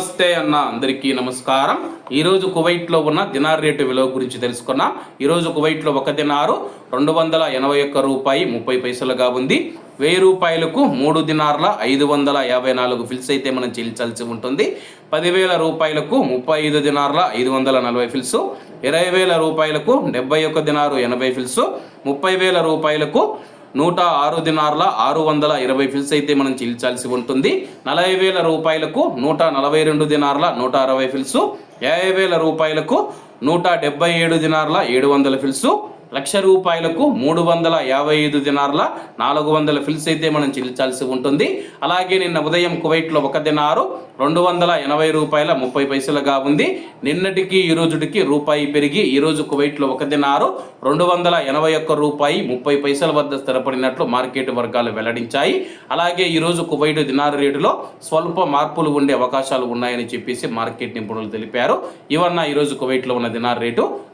నమస్తే అన్న అందరికీ నమస్కారం. ఈరోజు కువైట్లో ఉన్న దినార్ రేటు విలువ గురించి తెలుసుకున్నాం. ఈరోజు కువైట్లో ఒక దినారు రెండు వందల ఎనభై ఒక్క రూపాయి ముప్పై పైసలుగా ఉంది. వెయ్యి రూపాయలకు మూడు దినార్ల ఐదు వందల యాభై నాలుగు ఫిల్స్ అయితే మనం చెల్లించాల్సి ఉంటుంది. పదివేల రూపాయలకు ముప్పై ఐదు దినార్ల ఐదు వందల నలభై ఫిల్స్ ఇరవై వేల రూపాయలకు డెబ్బై ఒక్క దినారు ఎనభై ఫిల్స్ ముప్పై వేల రూపాయలకు నూట ఆరు దినార్ల ఆరు వందల ఇరవై ఫిల్స్ అయితే మనం చెల్లించాల్సి ఉంటుంది. నలభై వేల రూపాయలకు నూట నలభై రెండు దినార్ల నూట అరవై ఫిల్స్. యాభై వేల రూపాయలకు నూట డెబ్బై ఏడు దినార్ల ఏడు వందల ఫిల్సు. లక్ష రూపాయలకు మూడు వందల యాభై ఐదు దినార్ల నాలుగు వందల ఫిల్స్ అయితే మనం చెల్లించాల్సి ఉంటుంది. అలాగే నిన్న ఉదయం కువైట్లో ఒక దినారు రెండు వందల ఎనభై రూపాయల ముప్పై పైసలుగా ఉంది. నిన్నటికి ఈ రోజుటికి రూపాయి పెరిగి ఈరోజు కువైట్లో ఒక దినారు రెండు వందల ఎనభై ఒక్క రూపాయి ముప్పై పైసల వద్ద స్థిరపడినట్లు మార్కెట్ వర్గాలు వెల్లడించాయి. అలాగే ఈరోజు కువైట్ దినారు రేటులో స్వల్ప మార్పులు ఉండే అవకాశాలు ఉన్నాయని చెప్పేసి మార్కెట్ నిపుణులు తెలిపారు. ఇవన్న ఈరోజు కువైట్లో ఉన్న దినార్ రేటు